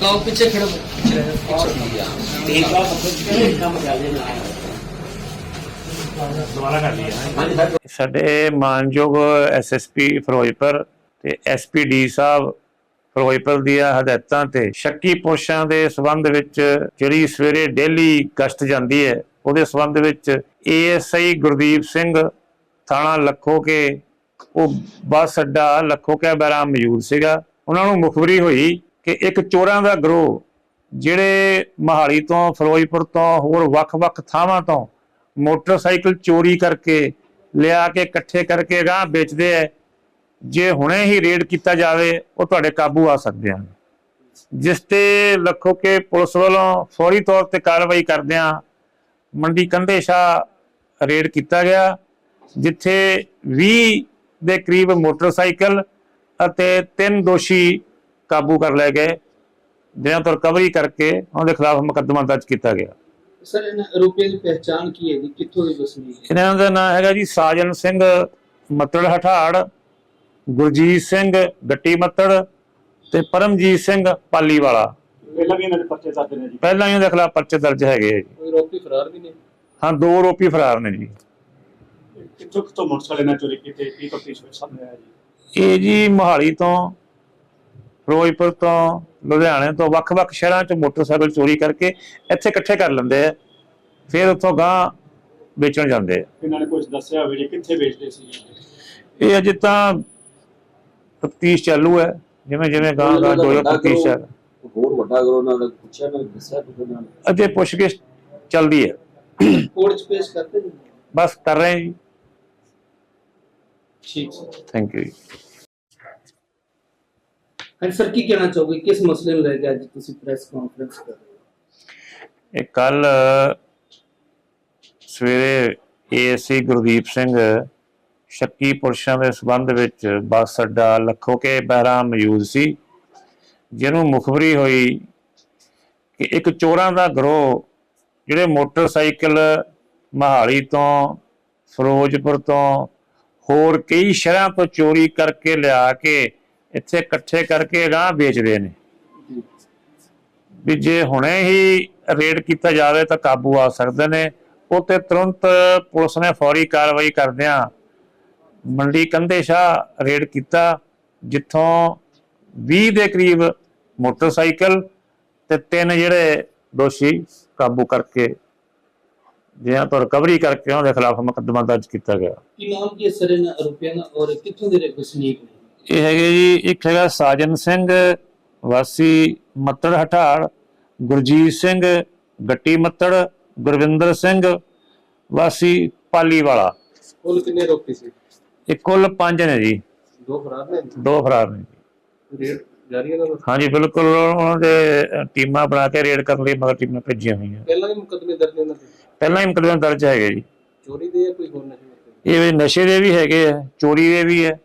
ਲਾਓ ਪਿੱਛੇ ਖੜੋ। ਪਿੱਛੇ ਰਹਿ ਜਾਓ, ਪਿੱਛੇ ਸਾਡੇ ਮਾਨਯੋਗ ਐਸਐਸਪੀ ਫਿਰੋਜ਼ਪੁਰ ਤੇ ਐਸਪੀਡੀ ਸਾਹਿਬ ਫਿਰੋਜ਼ਪੁਰ ਦੀਆਂ ਹਦਾਇਤਾਂ ਤੇ ਸ਼ੱਕੀ ਪੁਰਸ਼ਾਂ ਦੇ ਸਬੰਧ ਵਿੱਚ ਜਿਹੜੀ ਸਵੇਰੇ ਡੇਲੀ ਗਸ਼ਤ ਜਾਂਦੀ ਹੈ ਉਹਦੇ ਸਬੰਧ ਵਿੱਚ ਏਐਸਆਈ ਗੁਰਦੀਪ ਸਿੰਘ ਥਾਣਾ ਲੱਖੋ ਕੇ ਉਹ ਬੱਸ ਅੱਡਾ ਲੱਖੋ ਕੇ ਬੈਰਾਮ ਮੌਜੂਦ ਸੀਗਾ। ਉਹਨਾਂ ਨੂੰ ਮੁਖਬਰੀ ਹੋਈ ਕਿ ਇੱਕ ਚੋਰਾਂ ਦਾ ਗਰੋਹ, ਜਿਹੜੇ ਮਹਾਲੀ ਤੋਂ, ਫਿਰੋਜ਼ਪੁਰ ਤੋਂ, ਹੋਰ ਵੱਖ-ਵੱਖ ਥਾਵਾਂ ਤੋਂ ਮੋਟਰਸਾਈਕਲ ਚੋਰੀ ਕਰਕੇ ਲਿਆ ਕੇ ਇਕੱਠੇ ਕਰਕੇ ਗਾਂ ਵੇਚਦੇ ਐ। ਜੇ ਹੁਣੇ ਹੀ ਰੇਡ ਕੀਤਾ ਜਾਵੇ, ਉਹ ਤੁਹਾਡੇ ਕਾਬੂ ਆ ਸਕਦੇ ਹਨ। ਜਿਸ ਤੇ ਲੱਖੋ ਕੇ ਪੁਲਿਸ ਵੱਲੋਂ ਫੌਰੀ ਤੌਰ ਤੇ ਕਾਰਵਾਈ ਕਰਦਿਆਂ ਮੰਡੀ ਕੰਧੇਸ਼ਾਹ ਰੇਡ ਕੀਤਾ ਗਿਆ, ਜਿੱਥੇ 20 ਦੇ ਕਰੀਬ ਮੋਟਰਸਾਈਕਲ ਅਤੇ ਤਿੰਨ ਦੋਸ਼ੀ ਕਾਬੂ ਕਰ ਲਏ ਗਏ। ਜਿਨ੍ਹਾਂ ਤੋਂ ਰਿਕਵਰੀ ਕਰਕੇ ਉਹਨਾਂ ਦੇ ਖਿਲਾਫ ਮੁਕੱਦਮਾ ਦਰਜ ਕੀਤਾ ਗਿਆ। ਸਰ ਇਹਨਾਂ ਆਰੋਪੀਆਂ ਦੀ ਪਹਿਚਾਣ ਕੀ ਹੈ ਜੀ? ਕਿੱਥੋਂ ਦੇ ਵਸਨੀਕ ਇਹਨਾਂ ਦਾ ਨਾਮ ਹੈਗਾ ਜੀ ਸਾਜਨ ਸਿੰਘ ਮੱਤੜ ਹਠਾੜ ਗੁਰਜੀਤ ਸਿੰਘ ਗੱਟੀ ਮੱਤੜ ਤੇ ਪਰਮਜੀਤ ਸਿੰਘ ਪਾਲੀ ਵਾਲਾ ਪਹਿਲਾਂ ਵੀ ਇਹਨਾਂ ਦੇ ਪਰਚੇ ਦਰਜ ਨੇ ਜੀ। ਪਹਿਲਾਂ ਹੀ ਉਹਦੇ ਖਿਲਾਫ ਪਰਚੇ ਦਰਜ ਹੈਗੇ ਆ ਜੀ। ਆਰੋਪੀ ਫਰਾਰ ਵੀ ਨੇ? ਹਾਂ ਦੋ ਆਰੋਪੀ ਫਰਾਰ ਨੇ ਜੀ। ਕਿੱਥੋਂ ਕਿੱਥੋਂ ਮੋਟਰਸਾਈਕਲ ਨਾਲ ਚੋਰੀ ਕੀਤੇ ਕੀ ਤਫਤੀਸ਼ ਵਿੱਚ ਸਾਹਮਣੇ ਆਇਆ ਜੀ? ਇਹ ਜੀ ਮੋਹਾਲੀ ਤੋਂ ਫਿਰੋਜ਼ਪੁਰ ਤੋਂ ਲੁਧਿਆਣੇ ਤੋਂ ਵੱਖ-ਵੱਖ ਸ਼ਹਿਰਾਂ 'ਚ ਮੋਟਰਸਾਈਕਲ ਚੋਰੀ ਕਰਕੇ ਇੱਥੇ ਇਕੱਠੇ ਕਰ ਲੈਂਦੇ ਆ ਫਿਰ ਉੱਥੋਂ ਗਾਂ ਵੇਚਣ ਜਾਂਦੇ ਆ। ਇਹਨਾਂ ਨੇ ਕੁਝ ਦੱਸਿਆ ਹੋਵੇ ਜੀ ਕਿੱਥੇ ਵੇਚਦੇ ਸੀ ਜੀ? ਇਹ ਅਜੇ ਤਾਂ ਤਫਤੀਸ਼ ਚਾਲੂ ਹੈ ਜਿਵੇਂ ਜਿਵੇਂ ਗਾਂ ਗਾਂ ਜੋ ਜੋ ਤਫਤੀਸ਼ ਚੱਲ ਹੋਰ ਵੱਡਾ ਕਰੋ ਉਹਨਾਂ ਦਾ ਪੁੱਛਿਆ ਮੈਂ ਦੱਸਿਆ ਕਿ ਉਹਨਾਂ ਨੇ? ਅਜੇ ਪੁੱਛਗਿੱਛ ਚੱਲਦੀ ਹੈ। ਕੋਰਟ 'ਚ ਪੇਸ਼ ਕਰਤੇ ਜੀ ਬਸ ਕਰ ਰਹੇ ਹਾਂ ਜੀ। ਠੀਕ ਥੈਂਕ ਯੂ ਹਾਂਜੀ ਸਰ ਕੀ ਕਹਿਣਾ ਚਾਹੋਗੇ? ਕਿਸ ਮਸਲੇ ਨੂੰ ਲੈ ਕੇ ਅੱਜ ਤੁਸੀਂ ਪ੍ਰੈਸ ਕਾਨਫਰੰਸ ਕਰ ਰਹੇ ਹੋ? ਇਹ ਕੱਲ ਸਵੇਰੇ ਏਐਸਸੀ ਗੁਰਦੀਪ ਸਿੰਘ ਸ਼ੱਕੀ ਪੁਰਸ਼ਾਂ ਦੇ ਸਬੰਧ ਵਿੱਚ ਬੱਸ ਅੱਡਾ ਲੱਖੋ ਕੇ ਬਹਿਰਾ ਮੌਜੂਦ ਸੀ ਜਿਹਨੂੰ ਮੁਖਬਰੀ ਹੋਈ ਕਿ ਇੱਕ ਚੋਰਾਂ ਦਾ ਗਰੋਹ ਜਿਹੜੇ ਮੋਟਰਸਾਈਕਲ ਮਹਾਲੀ ਤੋਂ ਫਿਰੋਜ਼ਪੁਰ ਤੋਂ ਹੋਰ ਕਈ ਸ਼ਹਿਰਾਂ ਤੋਂ ਚੋਰੀ ਕਰਕੇ ਲਿਆ ਕੇ ਇੱਥੇ ਇਕੱਠੇ ਕਰਕੇ ਰਾਹ ਵੇਚਦੇ ਨੇ। ਵੀ ਜੇ ਹੁਣੇ ਹੀ ਰੇਡ ਕੀਤਾ ਜਾਵੇ ਤਾਂ ਕਾਬੂ ਆ ਸਕਦੇ ਨੇ। ਉਹ ਤੇ ਤੁਰੰਤ ਪੁਲਿਸ ਨੇ ਫੌਰੀ ਕਾਰਵਾਈ ਕਰਦਿਆਂ ਮੰਡੀ ਕੰਧੇ ਸ਼ਾਹ ਰੇਡ ਕੀਤਾ ਜਿੱਥੋਂ 20 ਦੇ ਕਰੀਬ ਮੋਟਰਸਾਈਕਲ ਤੇ ਤਿੰਨ ਜਿਹੜੇ ਦੋਸ਼ੀ ਕਾਬੂ ਕਰਕੇ ਜਿਨ੍ਹਾਂ ਤੋਂ ਰਿਕਵਰੀ ਕਰਕੇ ਉਹਨਾਂ ਦੇ ਖਿਲਾਫ ਮੁਕੱਦਮਾ ਦਰਜ ਕੀਤਾ ਗਿਆ। ਕੀ ਨਾਮ ਕੀ ਹੈ ਸਰ ਇਹਨਾਂ ਆਰੋਪੀਆਂ ਦਾ ਔਰ ਕਿੱਥੋਂ ਦੇ ਵਸਨੀਕ ਨੇ ਇਹ ਹੈਗੇ ਜੀ ਇੱਕ ਹੈਗਾ ਸਾਜਨ ਸਿੰਘ ਵਾਸੀ ਮੱਤੜ ਹਠਾੜ ਗੁਰਜੀਤ ਸਿੰਘ ਗੱਟੀ ਮੱਤੜ ਗੁਰਵਿੰਦਰ ਸਿੰਘ ਵਾਸੀ ਪਾਲੀ ਵਾਲਾ ਕੁੱਲ ਕਿੰਨੇ ਆਰੋਪੀ ਸੀ? ਇਹ ਕੁੱਲ ਪੰਜ ਨੇ ਜੀ। ਦੋ ਫਰਾਰ ਨੇ? ਦੋ ਫਰਾਰ ਨੇ ਜੀ। ਰੇਡ ਜਾਰੀ ਹੈ ਨਾ ਹਾਂਜੀ ਬਿਲਕੁਲ ਉਹਨਾਂ ਦੇ ਟੀਮਾਂ ਬਣਾ ਕੇ ਰੇਡ ਕਰਨ ਲਈ ਮਗਰ ਟੀਮਾਂ ਭੇਜੀਆਂ ਹੋਈਆਂ। ਪਹਿਲਾਂ ਵੀ ਮੁਕੱਦਮੇ ਦਰਜ ਨੇ ਉਹਨਾਂ ਤੇ ਪਹਿਲਾਂ ਹੀ ਮੁਕੱਦਮੇ ਦਰਜ ਹੈਗੇ ਜੀ। ਚੋਰੀ ਦੇ ਜਾਂ ਕੋਈ ਹੋਰ ਨਸ਼ੇ? ਦੇ ਇਹ ਨਸ਼ੇ ਦੇ ਵੀ ਹੈਗੇ ਆ ਚੋਰੀ ਦੇ ਵੀ ਹੈ।